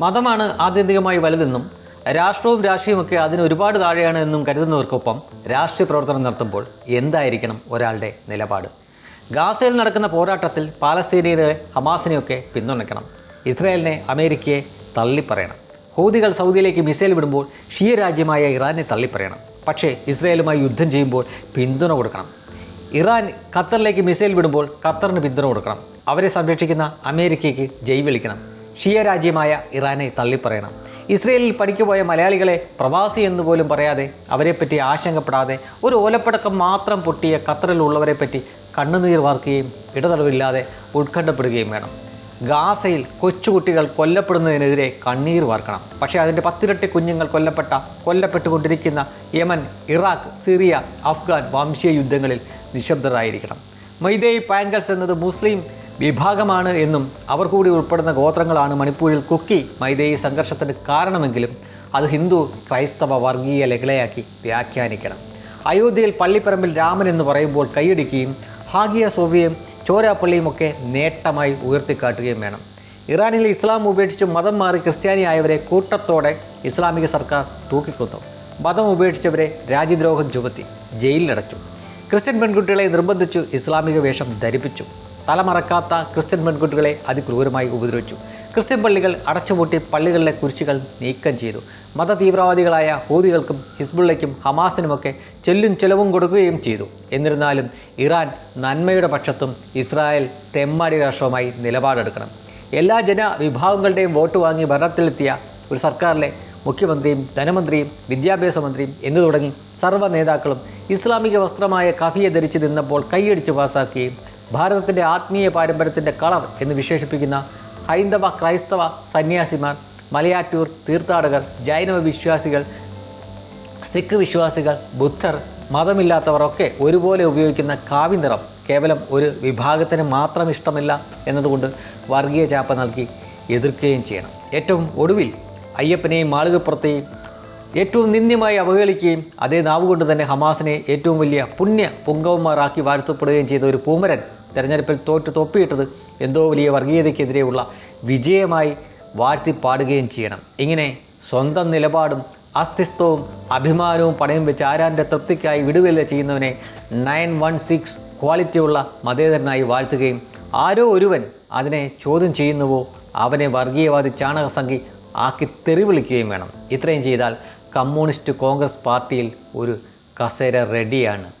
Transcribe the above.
മതമാണ് ആത്യന്തികമായി വലുതെന്നും രാഷ്ട്രവും രാഷ്ട്രീയമൊക്കെ അതിന് ഒരുപാട് താഴെയാണ് എന്നും കരുതുന്നവർക്കൊപ്പം രാഷ്ട്രീയ പ്രവർത്തനം നടത്തുമ്പോൾ എന്തായിരിക്കണം ഒരാളുടെ നിലപാട്? ഗാസയിൽ നടക്കുന്ന പോരാട്ടത്തിൽ പാലസ്തീനയിലെ ഹമാസിനെയൊക്കെ പിന്തുണയ്ക്കണം. ഇസ്രായേലിനെ അമേരിക്കയെ തള്ളിപ്പറയണം. ഹൂതികൾ സൗദിയിലേക്ക് മിസൈൽ വിടുമ്പോൾ ഷിയ രാജ്യമായ ഇറാനെ തള്ളിപ്പറയണം. പക്ഷേ ഇസ്രായേലുമായി യുദ്ധം ചെയ്യുമ്പോൾ പിന്തുണ കൊടുക്കണം. ഇറാൻ ഖത്തറിലേക്ക് മിസൈൽ വിടുമ്പോൾ ഖത്തറിന് പിന്തുണ കൊടുക്കണം. അവരെ സംരക്ഷിക്കുന്ന അമേരിക്കയ്ക്ക് ജയ് വിളിക്കണം ഷിയ രാജ്യമായ ഇറാനെ തള്ളിപ്പറയണം. ഇസ്രയേലിൽ പഠിക്കുപോയ മലയാളികളെ പ്രവാസി എന്ന് പോലും പറയാതെ അവരെപ്പറ്റി ആശങ്കപ്പെടാതെ ഒരു ഓലപ്പടക്കം മാത്രം പൊട്ടിയ ഖത്തറിലുള്ളവരെ പറ്റി കണ്ണുനീർ വാർക്കുകയും ഇടതടവില്ലാതെ ഉത്കണ്ഠപ്പെടുകയും വേണം. ഗാസയിൽ കൊച്ചുകുട്ടികൾ കൊല്ലപ്പെടുന്നതിനെതിരെ കണ്ണീർ വാർക്കണം. പക്ഷേ അതിന്റെ പത്തിരട്ടി കുഞ്ഞുങ്ങൾ കൊല്ലപ്പെട്ട കൊല്ലപ്പെട്ടുകൊണ്ടിരിക്കുന്ന യമൻ ഇറാഖ് സിറിയ അഫ്ഗാൻ വംശീയ യുദ്ധങ്ങളിൽ നിശബ്ദരായിരിക്കണം. മൈദേയ് പാങ്കൽസ് എന്നത് മുസ്ലിം വിഭാഗമാണ് എന്നും അവർ കൂടി ഉൾപ്പെടുന്ന ഗോത്രങ്ങളാണ് മണിപ്പൂരിൽ കുക്കി മൈദേയി സംഘർഷത്തിന് കാരണമെങ്കിലും അത് ഹിന്ദു ക്രൈസ്തവ വർഗീയ ലഹളയാക്കി വ്യാഖ്യാനിക്കണം. അയോധ്യയിൽ പള്ളിപ്പറമ്പിൽ രാമൻ എന്ന് പറയുമ്പോൾ കൈയടിക്കുകയും ഹാഗിയ സോവിയയും ചോരാപ്പള്ളിയും ഒക്കെ നേട്ടമായി ഉയർത്തിക്കാട്ടുകയും വേണം. ഇറാനിൽ ഇസ്ലാം ഉപേക്ഷിച്ച് മതം മാറി ക്രിസ്ത്യാനിയായവരെ കൂട്ടത്തോടെ ഇസ്ലാമിക സർക്കാർ തൂക്കിക്കൊന്നു. മതം ഉപേക്ഷിച്ചവരെ രാജ്യദ്രോഹം ചുമത്തി ജയിലിലടച്ചു. ക്രിസ്ത്യൻ പെൺകുട്ടികളെ നിർബന്ധിച്ചു ഇസ്ലാമിക വേഷം ധരിപ്പിച്ചു. തലമറക്കാത്ത ക്രിസ്ത്യൻ പെൺകുട്ടികളെ അതിക്രൂരമായി ഉപദ്രവിച്ചു. ക്രിസ്ത്യൻ പള്ളികൾ അടച്ചുപൂട്ടി പള്ളികളിലെ കുരിശുകൾ നീക്കം ചെയ്തു. മത തീവ്രവാദികളായ ഹൂതികൾക്കും ഹിസ്ബുള്ളയ്ക്കും ഹമാസിനുമൊക്കെ ചെല്ലും ചെലവും കൊടുക്കുകയും ചെയ്തു. എന്നിരുന്നാലും ഇറാൻ നന്മയുടെ പക്ഷത്തും ഇസ്രായേൽ തെമ്മാടി രാഷ്ട്രവുമായി നിലപാടെടുക്കണം. എല്ലാ ജനവിഭാഗങ്ങളുടെയും വോട്ട് വാങ്ങി ഭരണത്തിലെത്തിയ ഒരു സർക്കാരിലെ മുഖ്യമന്ത്രിയും ധനമന്ത്രിയും വിദ്യാഭ്യാസ മന്ത്രിയും എന്നു തുടങ്ങി സർവ നേതാക്കളും ഇസ്ലാമിക വസ്ത്രമായ കഫിയെ ധരിച്ചു നിന്നപ്പോൾ കൈയടിച്ച് പാസാക്കുകയും ഭാരതത്തിന്റെ ആത്മീയ പാരമ്പര്യത്തിന്റെ കളർ എന്ന് വിശേഷിപ്പിക്കുന്ന ഹൈന്ദവ ക്രൈസ്തവ സന്യാസിമാർ മലയാറ്റൂർ തീർത്ഥാടകർ ജൈനവ വിശ്വാസികൾ സിഖ് വിശ്വാസികൾ ബുദ്ധർ മതമില്ലാത്തവർ ഒക്കെ ഒരുപോലെ ഉപയോഗിക്കുന്ന കാവി നിറം കേവലം ഒരു വിഭാഗത്തിന് മാത്രം ഇഷ്ടമില്ല എന്നതുകൊണ്ട് വർഗീയ ചാപ്പ നൽകി എതിർക്കുകയും ചെയ്യണം. ഏറ്റവും ഒടുവിൽ അയ്യപ്പനെയും മാളികപ്പുറത്തെയും ഏറ്റവും നിന്ദ്യമായി അവഹേളിക്കുകയും അതേ നാവുകൊണ്ട് തന്നെ ഹമാസിനെ ഏറ്റവും വലിയ പുണ്യ പുങ്കവന്മാരാക്കി വാഴ്ത്തപ്പെടുകയും ചെയ്ത ഒരു പൂമരൻ തെരഞ്ഞെടുപ്പിൽ തോറ്റ് തൊപ്പിയിട്ടത് എന്തോ വലിയ വർഗീയതയ്ക്കെതിരെയുള്ള വിജയമായി വാഴ്ത്തി പാടുകയും ചെയ്യണം. ഇങ്ങനെ സ്വന്തം നിലപാടും അസ്തിത്വവും അഭിമാനവും പണയം വെച്ച് ആരാന്റെ തൃപ്തിക്കായി വിടുവില്ല ചെയ്യുന്നവനെ നയൻ വൺ സിക്സ് ക്വാളിറ്റിയുള്ള മതേതരനായി വാഴ്ത്തുകയും ആരോ ഒരുവൻ അതിനെ ചോദ്യം ചെയ്യുന്നുവോ അവനെ വർഗീയവാദി ചാണകസംഖി ആക്കി തെറിവിളിക്കുകയും വേണം. ഇത്രയും ചെയ്താൽ കമ്മ്യൂണിസ്റ്റ് കോൺഗ്രസ് പാർട്ടിയിൽ ഒരു കസേര റെഡിയാണ്.